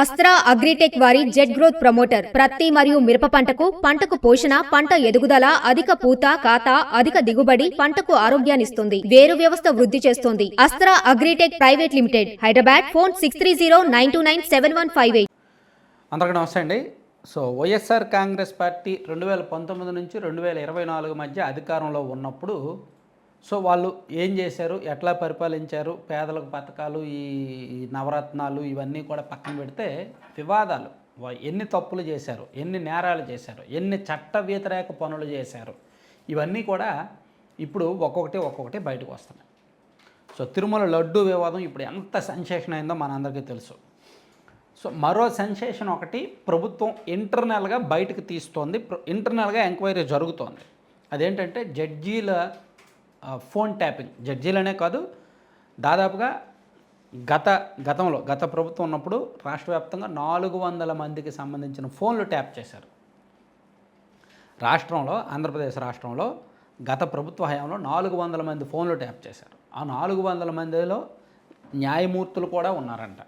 Astra agritech వారి jet growth promoter ప్రత్తి మరియు మిరప పంటకు పంటకు పోషణ పంట ఎదుగుదల అధిక పూత కాత అధిక దిగుబడి పంటకు ఆరోగ్యాన్నిస్తుంది వేరు వ్యవస్థ వృద్ధి చేస్తుంది. Astra Agritech private limited Hyderabad phone six three zero nine two nine seven one five eight. అందరికీ నమస్తే అండి. సో వైఎస్ఆర్ కాంగ్రెస్ పార్టీ రెండు వేల పంతొమ్మిది నుంచి రెండు వేల ఇరవై నాలుగు మధ్య అధికారంలో ఉన్నప్పుడు సో వాళ్ళు ఏం చేశారు? ఎట్లా పరిపాలించారు? పేదలకు పథకాలు ఈ నవరత్నాలు ఇవన్నీ కూడా పక్కన పెడితే వివాదాలు. ఎన్ని తప్పులు చేశారు? ఎన్ని నేరాలు చేశారు? ఎన్ని చట్ట వ్యతిరేక పనులు చేశారు? ఇవన్నీ కూడా ఇప్పుడు ఒక్కొక్కటి ఒక్కొక్కటి బయటకు వస్తున్నాయి. సో తిరుమల లడ్డు వివాదం ఇప్పుడు ఎంత సెన్సేషన్ అయిందో మనందరికీ తెలుసు. సో మరో సెన్సేషన్ ఒకటి ప్రభుత్వం ఇంటర్నల్గా బయటకు తీస్తోంది. ఇంటర్నల్గా ఎంక్వైరీ జరుగుతోంది. అదేంటంటే జడ్జీల ఫోన్ ట్యాపింగ్ జడ్జీలనే కాదు దాదాపుగా గత గతంలో గత ప్రభుత్వం ఉన్నప్పుడు రాష్ట్ర వ్యాప్తంగా నాలుగు వందల మందికి సంబంధించిన ఫోన్లు ట్యాప్ చేశారు. రాష్ట్రంలో ఆంధ్రప్రదేశ్ రాష్ట్రంలో గత ప్రభుత్వ హయాంలో నాలుగు వందల మంది ఫోన్లు ట్యాప్ చేశారు. ఆ నాలుగు వందల మందిలో న్యాయమూర్తులు కూడా ఉన్నారంట.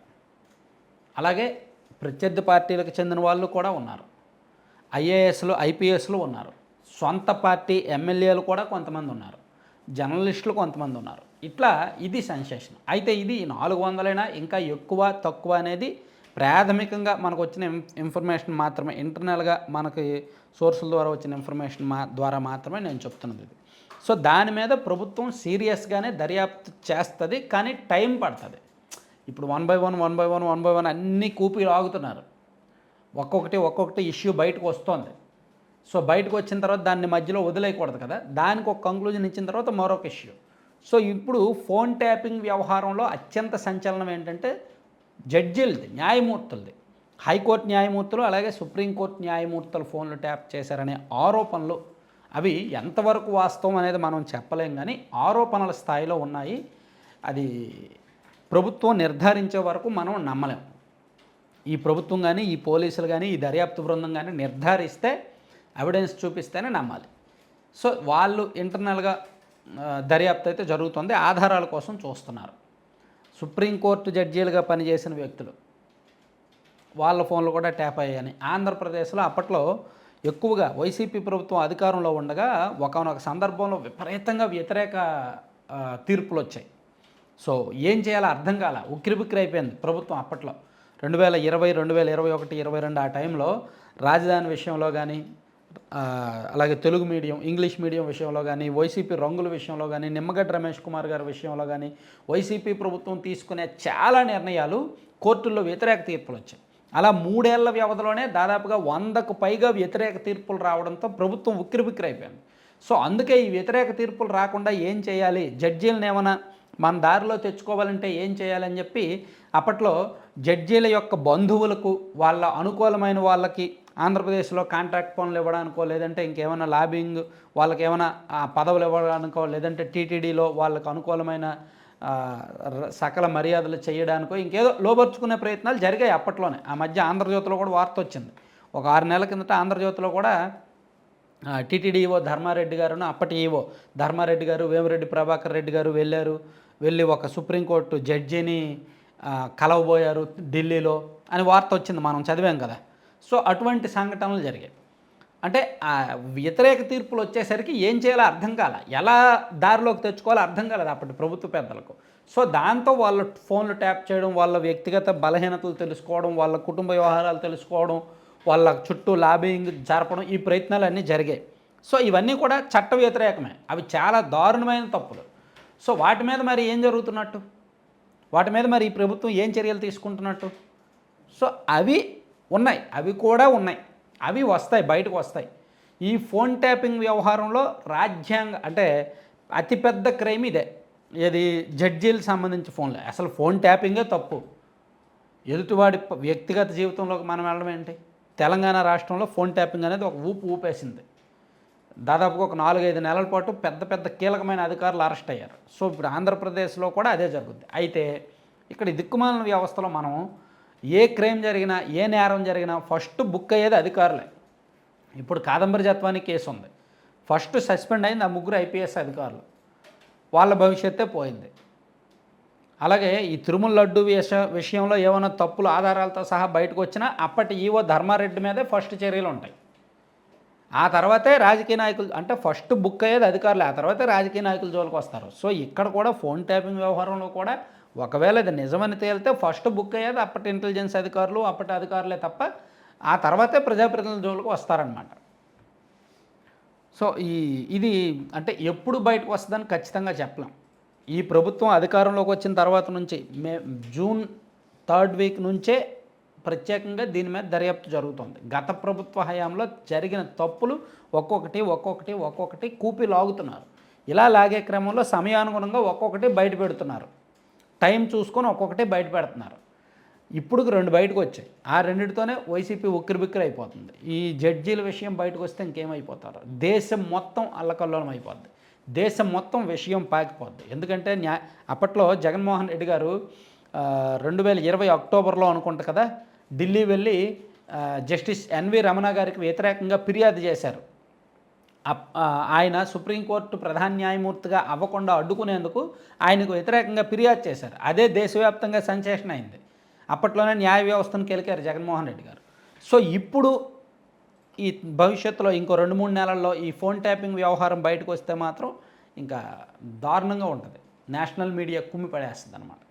అలాగే ప్రత్యర్థి పార్టీలకు చెందిన వాళ్ళు కూడా ఉన్నారు. ఐఏఎస్లు ఐపీఎస్లు ఉన్నారు. సొంత పార్టీ ఎమ్మెల్యేలు కూడా కొంతమంది ఉన్నారు. జర్నలిస్టులు కొంతమంది ఉన్నారు. ఇట్లా ఇది సెన్సేషన్. అయితే ఇది నాలుగు వందలైనా ఇంకా ఎక్కువ తక్కువ అనేది ప్రాథమికంగా మనకు వచ్చిన ఇన్ఫర్మేషన్ మాత్రమే. ఇంటర్నల్గా మనకి సోర్సుల ద్వారా వచ్చిన ఇన్ఫర్మేషన్ మా ద్వారా మాత్రమే నేను చెప్తున్నది ఇది. సో దాని మీద ప్రభుత్వం సీరియస్గానే దర్యాప్తు చేస్తుంది కానీ టైం పడుతుంది. ఇప్పుడు one by one one by one one by one అన్నీ కూపి ఆగుతున్నారు ఒక్కొక్కటి ఒక్కొక్కటి ఇష్యూ బయటకు వస్తుంది. సో బయటకు వచ్చిన తర్వాత దాన్ని మధ్యలో వదిలేయకూడదు కదా. దానికి ఒక కంక్లూజన్ ఇచ్చిన తర్వాత మరొక ఇష్యూ సో ఇప్పుడు ఫోన్ ట్యాపింగ్ వ్యవహారంలో అత్యంత సంచలనం ఏంటంటే జడ్జిలది న్యాయమూర్తులది. హైకోర్టు న్యాయమూర్తులు అలాగే సుప్రీంకోర్టు న్యాయమూర్తులు ఫోన్లు ట్యాప్ చేశారనే ఆరోపణలు అవి ఎంతవరకు వాస్తవం అనేది మనం చెప్పలేం కానీ ఆరోపణల స్థాయిలో ఉన్నాయి. అది ప్రభుత్వం నిర్ధారించే వరకు మనం నమ్మలేం. ఈ ప్రభుత్వం కానీ ఈ పోలీసులు కానీ ఈ దర్యాప్తు బృందం కానీ నిర్ధారిస్తే ఎవిడెన్స్ చూపిస్తేనే నమ్మాలి. సో వాళ్ళు ఇంటర్నల్గా దర్యాప్తు అయితే జరుగుతుంది. ఆధారాల కోసం చూస్తున్నారు. సుప్రీంకోర్టు జడ్జీలుగా పనిచేసిన వ్యక్తులు వాళ్ళ ఫోన్లు కూడా ట్యాప్ అయ్యాయని. ఆంధ్రప్రదేశ్లో అప్పట్లో ఎక్కువగా వైసీపీ ప్రభుత్వం అధికారంలో ఉండగా ఒకనొక సందర్భంలో విపరీతంగా వ్యతిరేక తీర్పులు వచ్చాయి సో ఏం చేయాలో అర్థం కాల ఉక్కిరిబిక్కిరి అయిపోయింది ప్రభుత్వం అప్పట్లో. రెండు వేల ఇరవై రెండు వేల ఇరవై ఒకటి ఇరవై రెండు ఆ టైంలో రాజధాని విషయంలో కానీ అలాగే తెలుగు మీడియం ఇంగ్లీష్ మీడియం విషయంలో కానీ వైసీపీ రంగుల విషయంలో కానీ నిమ్మగడ్డ రమేష్ కుమార్ గారి విషయంలో కానీ వైసీపీ ప్రభుత్వం తీసుకునే చాలా నిర్ణయాలు కోర్టుల్లో వ్యతిరేక తీర్పులు వచ్చాయి. అలా మూడేళ్ళ వ్యవధిలోనే దాదాపుగా వందకు పైగా వ్యతిరేక తీర్పులు రావడంతో ప్రభుత్వం ఉక్కిరిబిక్కిరి అయిపోయింది సో అందుకే ఈ వ్యతిరేక తీర్పులు రాకుండా ఏం చేయాలి? జడ్జీలను ఏమైనా మన దారిలో తెచ్చుకోవాలంటే ఏం చేయాలని చెప్పి అప్పట్లో జడ్జీల యొక్క బంధువులకు వాళ్ళ అనుకూలమైన వాళ్ళకి ఆంధ్రప్రదేశ్లో కాంట్రాక్ట్ పనులు ఇవ్వడానికో లేదంటే ఇంకేమైనా లాబింగ్ వాళ్ళకి ఏమైనా పదవులు ఇవ్వడానికో లేదంటే టీటీడీలో వాళ్ళకు అనుకూలమైన ర- సకల మర్యాదలు చేయడానికో ఇంకేదో లోపరుచుకునే ప్రయత్నాలు జరిగాయి అప్పట్లోనే. ఆ మధ్య ఆంధ్రజ్యోతిలో కూడా వార్త వచ్చింది. ఒక ఆరు నెలల కిందట ఆంధ్రజ్యోతిలో కూడా టీటీడీ ఈవో ధర్మారెడ్డి గారును అప్పటి ఈవో ధర్మారెడ్డి గారు వేమిరెడ్డి ప్రభాకర్ రెడ్డి గారు వెళ్ళారు. వెళ్ళి ఒక సుప్రీంకోర్టు జడ్జిని కలవబోయారు ఢిల్లీలో అని వార్త వచ్చింది. మనం చదివాం కదా. సో అటువంటి సంఘటనలు జరిగాయి. అంటే ఆ వ్యతిరేక తీర్పులు వచ్చేసరికి ఏం చేయాలో అర్థం కాల ఎలా దారిలోకి తెచ్చుకోవాలో అర్థం కాలేదు అప్పటి ప్రభుత్వ పెద్దలకు. సో దాంతో వాళ్ళ ఫోన్లు ట్యాప్ చేయడం వాళ్ళ వ్యక్తిగత బలహీనతలు తెలుసుకోవడం వాళ్ళ కుటుంబ వ్యవహారాలు తెలుసుకోవడం వాళ్ళ చుట్టూ లాబింగ్ జరపడం ఈ ప్రయత్నాలు అన్నీ జరిగాయి. సో ఇవన్నీ కూడా చట్ట వ్యతిరేకమే. అవి చాలా దారుణమైన తప్పులు. సో వాటి మీద మరి ఏం జరుగుతున్నట్టు? వాటి మీద మరి ఈ ప్రభుత్వం ఏం చర్యలు తీసుకుంటున్నట్టు? సో అవి ఉన్నాయి. అవి కూడా ఉన్నాయి. అవి వస్తాయి బయటకు వస్తాయి. ఈ ఫోన్ ట్యాపింగ్ వ్యవహారంలో రాజ్యాంగ అంటే అతిపెద్ద క్రైమ్ ఇదే. ఇది జడ్జీలకు సంబంధించి ఫోన్లే. అసలు ఫోన్ ట్యాపింగే తప్పు. ఎదుటివాడి వ్యక్తిగత జీవితంలోకి మనం వెళ్ళడం ఏంటి? తెలంగాణ రాష్ట్రంలో ఫోన్ ట్యాపింగ్ అనేది ఒక ఊపు ఊపేసింది. దాదాపుగా ఒక నాలుగైదు నెలల పాటు పెద్ద పెద్ద కీలకమైన అధికారులు అరెస్ట్ అయ్యారు. సో ఇప్పుడు ఆంధ్రప్రదేశ్లో కూడా అదే జరుగుద్ది. అయితే ఇక్కడ ఈ దిక్కుమాలిన వ్యవస్థలో మనం ఏ క్రైమ్ జరిగినా ఏ నేరం జరిగినా ఫస్ట్ బుక్ అయ్యేది అధికారులే. ఇప్పుడు కాదంబరి కేసు ఉంది. ఫస్ట్ సస్పెండ్ అయింది ఆ ముగ్గురు ఐపీఎస్ అధికారులు. వాళ్ళ భవిష్యత్తే పోయింది. అలాగే ఈ తిరుమల లడ్డు విష విషయంలో ఏమైనా తప్పులు ఆధారాలతో సహా బయటకు వచ్చినా అప్పటి ఈవో ధర్మారెడ్డి మీదే ఫస్ట్ చర్యలు ఉంటాయి. ఆ తర్వాతే రాజకీయ నాయకులు అంటే ఫస్ట్ బుక్ అయ్యేది అధికారులు. ఆ తర్వాతే రాజకీయ నాయకుల జోలికి వస్తారు. సో ఇక్కడ కూడా ఫోన్ ట్యాపింగ్ వ్యవహారంలో కూడా ఒకవేళ అది నిజమని తేలితే ఫస్ట్ బుక్ అయ్యేది అప్పటి ఇంటెలిజెన్స్ అధికారులు అప్పటి అధికారులే తప్ప ఆ తర్వాతే ప్రజాప్రతినిధుల జోలికి వస్తారనమాట సో ఈ ఇది అంటే ఎప్పుడు బయటకు వస్తుందని ఖచ్చితంగా చెప్పలేం. ఈ ప్రభుత్వం అధికారంలోకి వచ్చిన తర్వాత నుంచి మే జూన్ థర్డ్ వీక్ నుంచే ప్రత్యేకంగా దీని మీద దర్యాప్తు జరుగుతుంది. గత ప్రభుత్వ హయాంలో జరిగిన తప్పులు ఒక్కొక్కటి ఒక్కొక్కటి ఒక్కొక్కటి కూపి లాగుతున్నారు. ఇలా లాగే క్రమంలో సమయానుగుణంగా ఒక్కొక్కటి బయట పెడుతున్నారు. టైం చూసుకొని ఒక్కొక్కటి బయట పెడుతున్నారు. ఇప్పుడు రెండు బయటకు వచ్చాయి. ఆ రెండింటితోనే వైసీపీ ఉక్కిరిబిక్కిరి అయిపోతుంది. ఈ జడ్జీల విషయం బయటకు వస్తే ఇంకేమైపోతారు? దేశం మొత్తం అల్లకల్లోలం అయిపోద్ది. దేశం మొత్తం విషయం పాకిపోద్ది. ఎందుకంటే న్యా అప్పట్లో జగన్మోహన్ రెడ్డి గారు రెండు వేల ఇరవై అక్టోబర్లో అనుకుంటా కదా ఢిల్లీ వెళ్ళి జస్టిస్ ఎన్వి రమణ గారికి వ్యతిరేకంగా ఫిర్యాదు చేశారు. ఆయన సుప్రీంకోర్టు ప్రధాన న్యాయమూర్తిగా అవ్వకుండా అడ్డుకునేందుకు ఆయనకు వ్యతిరేకంగా ఫిర్యాదు చేశారు. అదే దేశవ్యాప్తంగా సంచేషణ అయింది. అప్పట్లోనే న్యాయ వ్యవస్థను కెలికారు జగన్మోహన్ రెడ్డి గారు. సో ఇప్పుడు ఈ భవిష్యత్తులో ఇంకో రెండు మూడు నెలల్లో ఈ ఫోన్ ట్యాపింగ్ వ్యవహారం బయటకు వస్తే మాత్రం ఇంకా దారుణంగా ఉంటుంది. నేషనల్ మీడియా కుమ్మి పడేస్తుంది అనమాట